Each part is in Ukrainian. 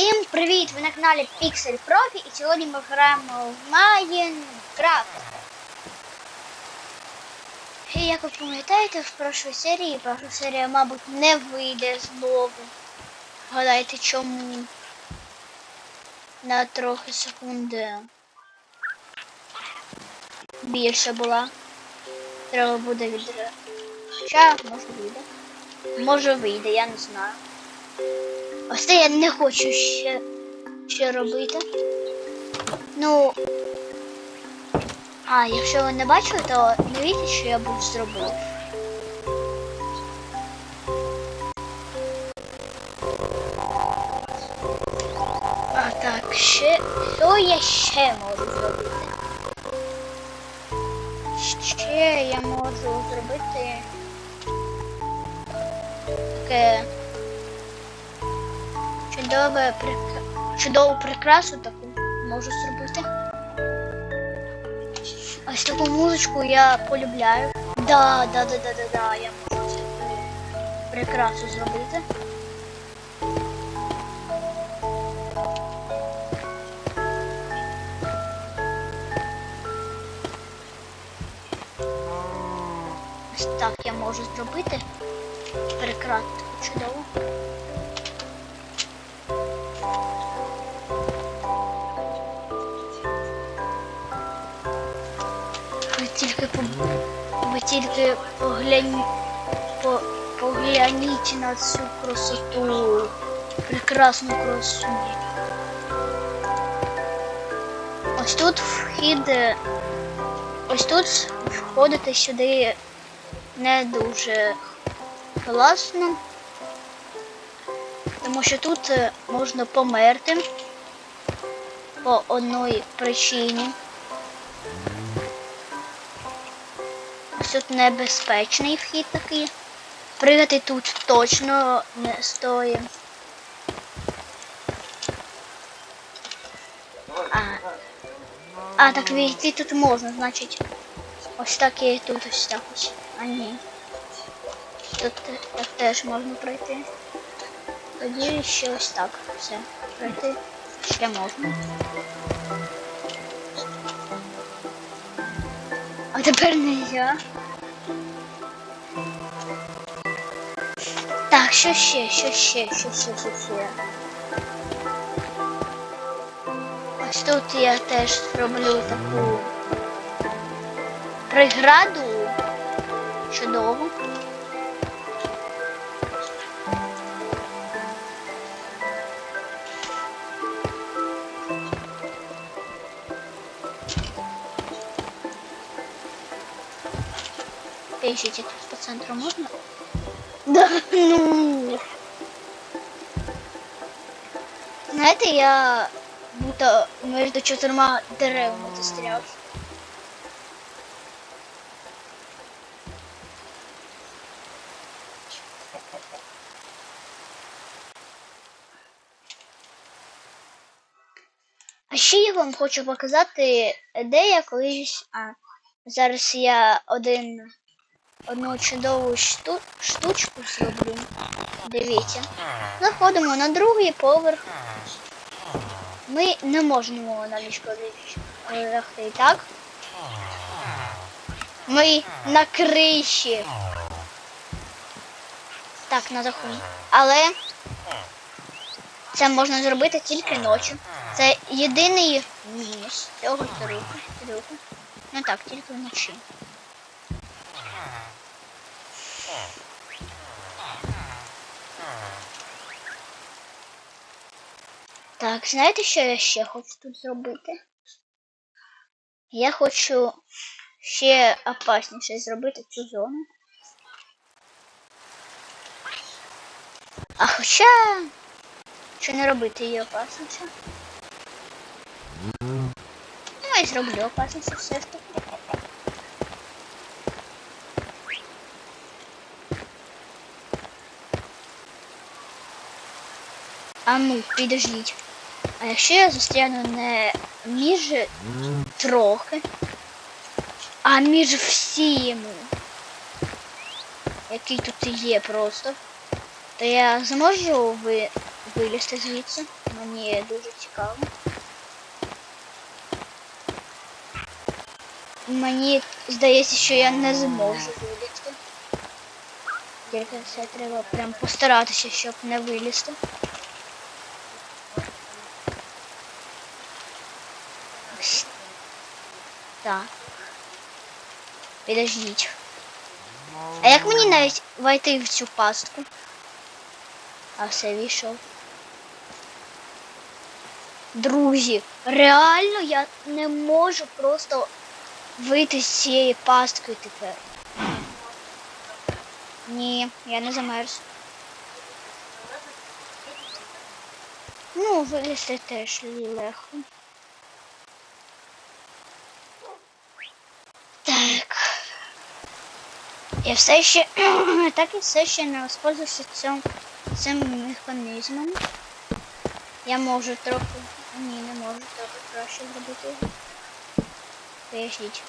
Всім привіт! Ви на каналі Pixel Profi і сьогодні ми граємо в Майнкрафт. І як ви пам'ятаєте, в прошлій серії, перша серія, мабуть, не вийде знову. Гадайте чому? На трохи секунди більше була. Треба буде від... Хоча, може вийде. Може вийде, я не знаю. Ось це я не хочу ще, ще робити. Ну. А, якщо ви не бачили, то дивіться, що я був зробив. А так, ще. Що я ще можу зробити? Ще я можу зробити таке чудове чудову прикрасу таку можу зробити. Ось таку музичку я полюбляю. Да, да, да, да, да, да, я можу цю при- прикрасу зробити. Ось так я можу зробити. Прикрасу таку тільки поглянь... по... погляніть на цю красоту. Прекрасну красу. Ось тут вхід. е, Ось тут входити сюди не дуже класно. Тому що тут е, можна померти по одній причині. Тут небезпечний вхід такий. Пригати тут точно не стоїть. А, а так війти тут можна, значить. Ось так і тут ось так ось. А ні. Тут так теж можна пройти. Тоді ще ось так. Все. Пройти ще можна. А тепер не я. Так, що ще, що ще, що ще, що ще. Ось тут я теж зроблю таку преграду чудову. Тут по центру можно? Да, ну. Знаєте, я будто между чотирма деревами застряв. А ще я вам хочу показати, де я колись. А, зараз я один одну чудову шту, штучку зроблю. Дивіться. Заходимо на другий поверх. Ми не можемо на ліжко лягти, так? Ми на криші. Так, на даху. Але це можна зробити тільки ночі. Це єдиний мінус цього трюку. Ну так, тільки вночі. Так, знаєте, що я ще хочу тут зробити? Я хочу ще опасніше зробити цю зону. А хоча... Що не робити її опасніше? Ну, я зроблю опасніше все ж таки. А ну, підождіть. А якщо я застряну не між трохи, а між всіми, який тут є просто, то я зможу ви... вилізти звідси? Мені дуже цікаво. Мені здається, що я не зможу вилізти. Тільки це треба прям постаратися, щоб не вилізти. Так. Підождіть. А як мені навіть войти в цю пастку? А все війшов. Друзі, реально я не можу просто вийти з цієї пастки тепер. Ні, я не замерз. Ну, вилізти теж легко. Так. Я все ще так і все ще не воспользувався цим, цим механізмом. Я можу трохи. Ні, не можу трохи краще зробити. Поясніть.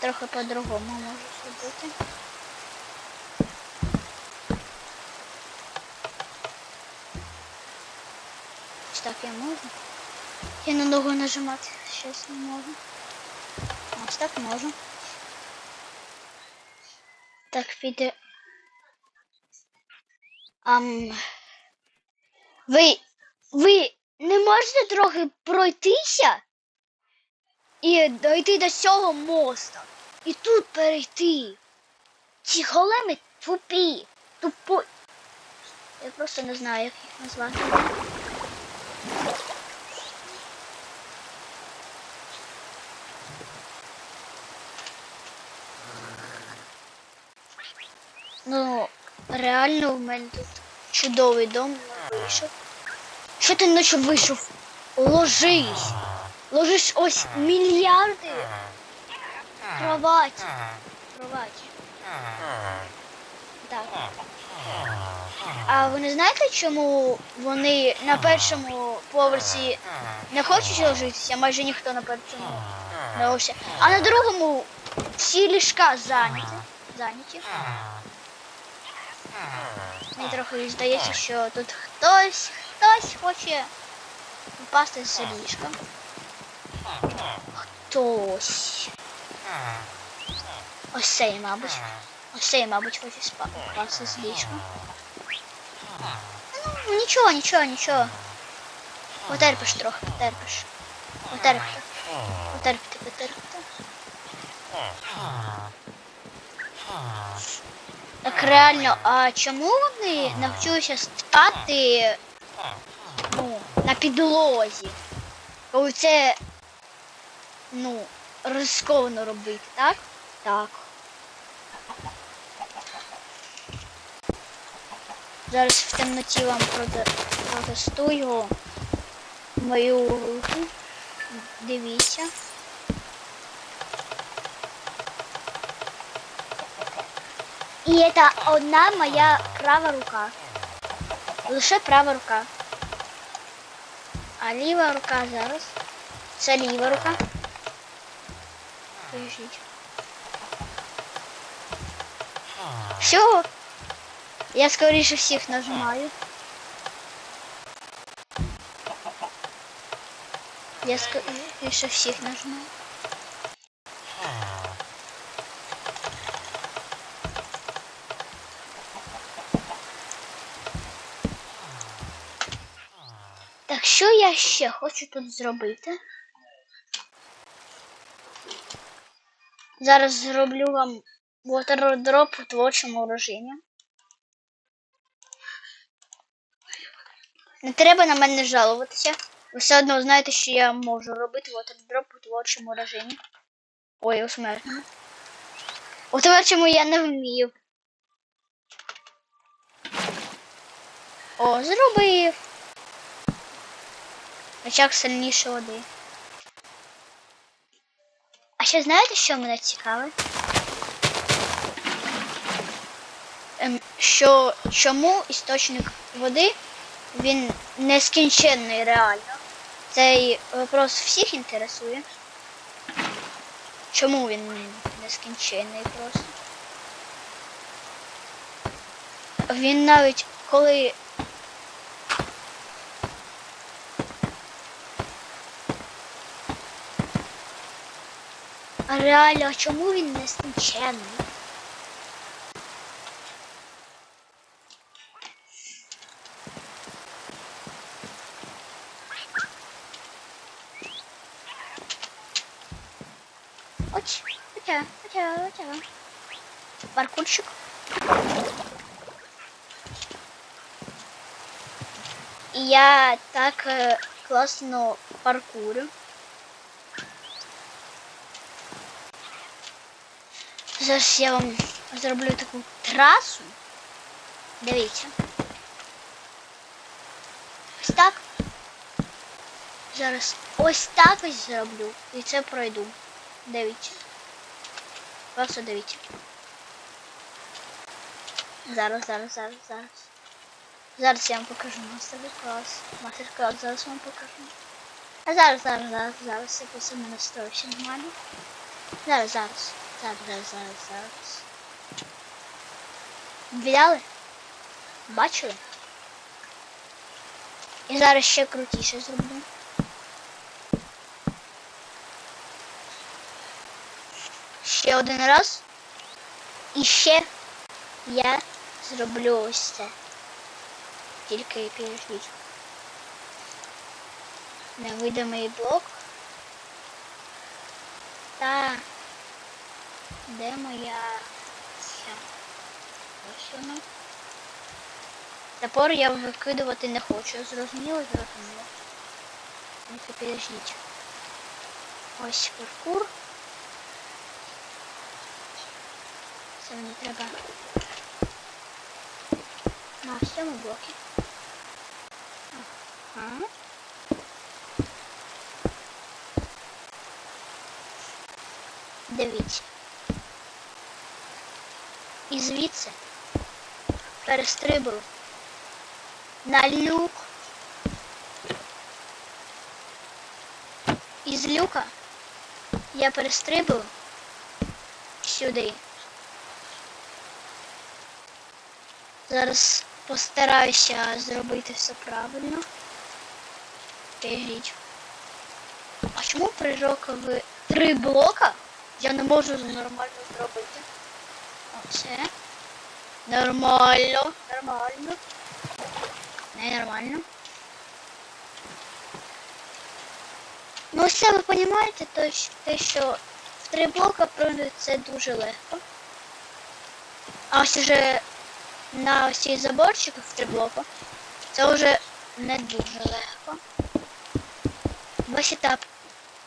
Трохи по-другому можу зробити. Ось так я можу. Я на ногу нажимати щось не можу. Ось так можу. Так, піде. Ам... Ви. Ви не можете трохи пройтися і дойти до цього моста. І тут перейти. Ці големи тупі. Тупо. Я просто не знаю, як їх назвати. Ну, реально в мене тут чудовий дом вийшов. Що ти ночі вийшов? Ложись. Ложись ось мільярди. Кровать. Кровать. Так. А ви не знаєте, чому вони на першому поверсі не хочуть ложитися? Майже ніхто на першому не ложиться. А на другому всі ліжка зайняті. Зайняті. Мені трохи здається, що тут хтось, хтось хоче впасти з ліжка. Хтось. Ось цей, мабуть. Ось цей, мабуть, хоче впасти з ліжка. Ну, нічого, нічого, нічого. Потерпиш трохи, потерпиш. Потерпите. Потерпите, потерпите. Так реально, а чому вони навчилися спати ну, на підлозі? Коли це ну, ризиковано робити, так? Так. Зараз в темноті вам проте- протестую мою руку. Дивіться. І це одна моя права рука. Лише права рука. А ліва рука зараз. Це ліва рука. Подождіть. Все. Я скоріше всіх нажимаю. Я скоріше всіх нажимаю. Так що я ще хочу тут зробити? Зараз зроблю вам water у творчому режимі. Не треба на мене жалуватися. Ви все одно знаєте, що я можу робити water у творчому режимі. Ой, у смертному. У творчому я не вмію. О, зробив. Очак сильніше води. А ще знаєте, що мене цікавить? Ем, що чому істочник води він нескінченний реально? Цей вопрос всіх інтересує. Чому він нескінченний просто? Він навіть коли А реально, а чому він не скінченний? Оч, хоча, хоча, хоча. Паркурщик. І я так е, класно паркурю. Зараз я вам зроблю таку трасу. Дивіться. Ось так. Зараз ось так ось зроблю. І це пройду. Дивіться. Просто дивіться. Зараз, зараз, зараз, зараз. Зараз я вам покажу мастер-клас. Мастер-клас зараз вам покажу. А зараз, зараз, зараз, зараз я просто не настроюся нормально. Зараз, зараз. Зараз, зараз, зараз. Віддали? Бачили? І зараз ще крутіше зроблю. Ще один раз. І ще я зроблю ось це. Тільки підождіть. Невидимий блок. Та де моя ця? Ось вона. Я викидувати не хочу. Зрозуміло, зрозуміло. Ну, це підождіть. Ось паркур. Це мені треба на всьому блокі. Ага. Дивіться. І звідси перестрибую на люк. Із люка я перестрибую сюди. Зараз постараюся зробити все правильно. Підождіть. А чому при рокові три блока я не можу нормально зробити? Оце. Нормально, нормально. Не нормально. Ну все ви розумієте, то, те, що в три блока пройти це дуже легко. А ось уже на ось ці заборчики в три блока це вже не дуже легко. Весь етап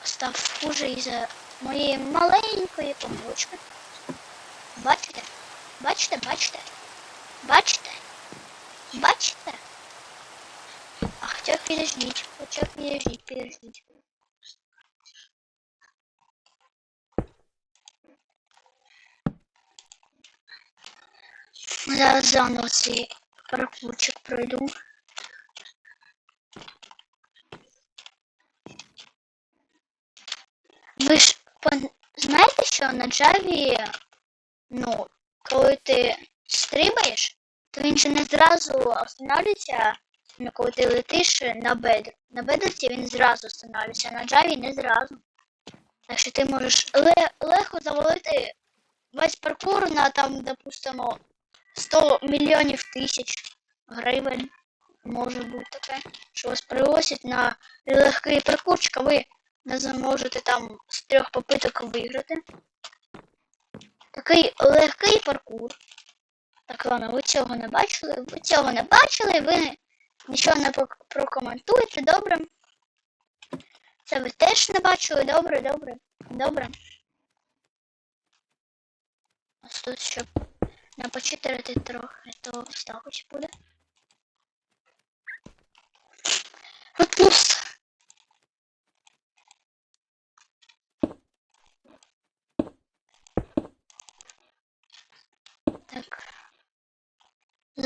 став хуже із-за моєї маленької помилочки. Бачите? Бачите, бачите? Бачите? Бачите? А хоча підождіть, хоча підождіть, підождіть. Зараз заново цей паркурчик пройду. Ви ж пон- знаєте, що на Джаві, ну, коли ти стрибаєш, то він же не зразу останавливається, ну, коли ти летиш на бедр. На бедрці він зразу останавливається, а на Джаві не зразу. Так що ти можеш легко завалити весь паркур на там, допустимо, 100 мільйонів тисяч гривень. Може бути таке, що вас привозять на легкий паркурчик, а ви не зможете там з трьох попиток виграти. Такий легкий паркур. Так, ладно, ви цього не бачили, ви цього не бачили, ви нічого не прокоментуєте, добре. Це ви теж не бачили, добре, добре, добре. Ось тут, щоб не почитерити трохи, то так ось буде. От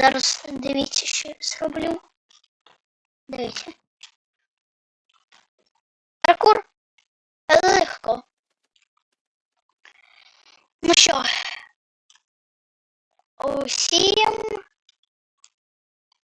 Зараз дивіться, що я зроблю. Дивіться. Паркур. Легко. Ну що, усім